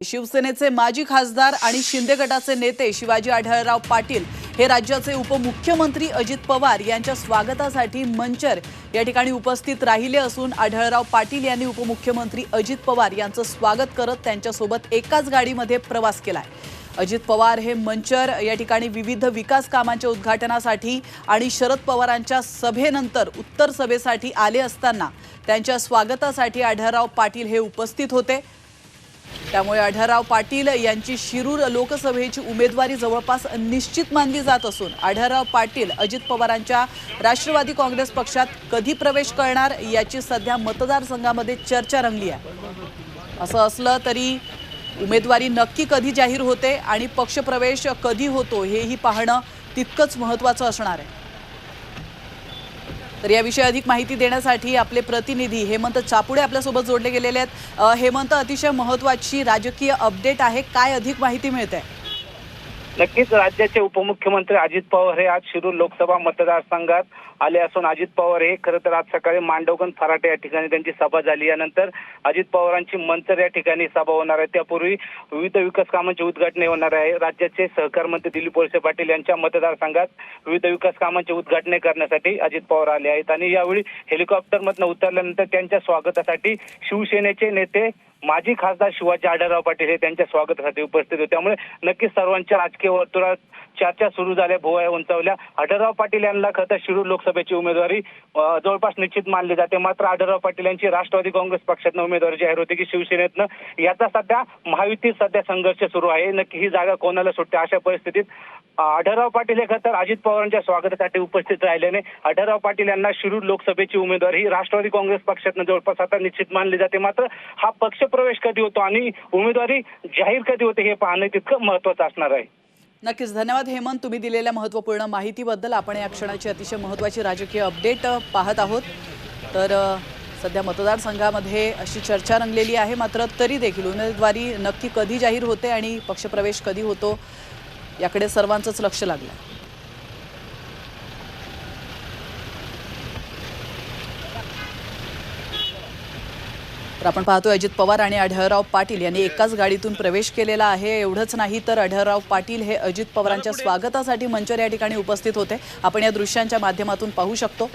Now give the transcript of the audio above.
शिवसेनेचे माजी खासदार आणि शिंदे गटाचे नेते शिवाजी आढळराव पाटील हे राज्याचे उपमुख्यमंत्री अजित पवार यांच्या स्वागतासाठी मंचर या ठिकाणी उपस्थित राहिले असून आढळराव पाटील यांनी उपमुख्यमंत्री अजित पवार यांचं स्वागत करत त्यांच्यासोबत एकाच गाडीमध्ये प्रवास केलाय. अजित पवार हे मंचर या ठिकाणी विविध विकास कामांच्या उद्घाटनासाठी आणि शरद पवारांच्या सभेनंतर उत्तर सभेसाठी आले असताना त्यांच्या स्वागतासाठी आढळराव पाटील हे उपस्थित होते. त्यामुळे आढळराव पाटील यांची शिरूर लोकसभेची उमेदवारी जवळपास निश्चित मानली जात असून आढळराव पाटील अजित पवारांच्या राष्ट्रवादी काँग्रेस पक्षात कधी प्रवेश करणार याची सध्या मतदारसंघामध्ये चर्चा रंगली आहे. असं असलं तरी उमेदवारी नक्की कधी जाहीर होते आणि पक्षप्रवेश कधी होतो हेही पाहणं तितकंच महत्त्वाचं असणार आहे. तर याविषयी अधिक माहिती देण्यासाठी आपले प्रतिनिधी हेमंत चापुडे आपल्यासोबत जोडले गेलेले आहेत. हेमंत अतिशय महत्वाची राजकीय अपडेट आहे. काय अधिक माहिती मिळते? नक्कीच राज्याचे उपमुख्यमंत्री अजित पवार हे आज शिरूर लोकसभा मतदारसंघात आले असून अजित पवार हे खरं तर आज सकाळी मांडवगण फराटे या ठिकाणी त्यांची सभा झाली. यानंतर अजित पवारांची मंचर या ठिकाणी सभा होणार आहे. त्यापूर्वी विविध विकास कामांची उद्घाटने होणार आहे. राज्याचे सहकार मंत्री दिलीप वळसे पाटील यांच्या मतदारसंघात विविध विकास कामांची उद्घाटने करण्यासाठी अजित पवार आले आहेत. आणि यावेळी हेलिकॉप्टरमधनं उतरल्यानंतर त्यांच्या स्वागतासाठी शिवसेनेचे नेते माजी खासदार शिवाजी आढळराव पाटील हे त्यांच्या स्वागतासाठी उपस्थित होते. त्यामुळे नक्कीच सर्वांच्या राजकीय वर्तुळात चर्चा सुरू झाल्या भोवया उंचावल्या. आढळराव पाटील यांना खरं तर शिरूर लोकसभेची उमेदवारी जवळपास निश्चित मानली जाते. मात्र आढळराव पाटील यांची राष्ट्रवादी काँग्रेस पक्षातनं उमेदवारी जाहीर होती की शिवसेनेतनं. याचा सध्या महायुतीत सध्या संघर्ष सुरू आहे. नक्की ही जागा कोणाला सुटते अशा परिस्थितीत आढळराव पाटील हे खरं तर अजित पवारांच्या स्वागतासाठी उपस्थित राहिल्याने आढळराव पाटील यांना शिरूर लोकसभेची उमेदवारी राष्ट्रवादी काँग्रेस पक्षातनं जवळपास आता निश्चित मानली जाते. मात्र हा पक्ष प्रवेश कधी होतो आणि उमेदवारी जाहीर कधी होते हे पाहणं तितकं महत्वाचं असणार आहे. नक्कीच धन्यवाद हेमंत. तुम्ही दिलेल्या महत्त्वपूर्ण माहितीबद्दल आपण या क्षणाची अतिशय महत्त्वाची राजकीय अपडेट पाहत आहोत. तर सध्या मतदारसंघामध्ये अशी चर्चा रंगलेली आहे मात्र तरी देखील उमेदवारी नक्की कधी जाहीर होते आणि पक्षप्रवेश कधी होतो याकडे सर्वांचंच लक्ष लागलं. तर आपण पाहतो अजित पवार आणि आढळराव पाटील यांनी एकाच गाडीतून प्रवेश केलेला आहे. एवढंच नाही तर आढळराव पाटील हे अजित पवारांच्या स्वागतासाठी मंचर या ठिकाणी उपस्थित होते. आपण या दृश्यांच्या माध्यमातून पाहू शकतो.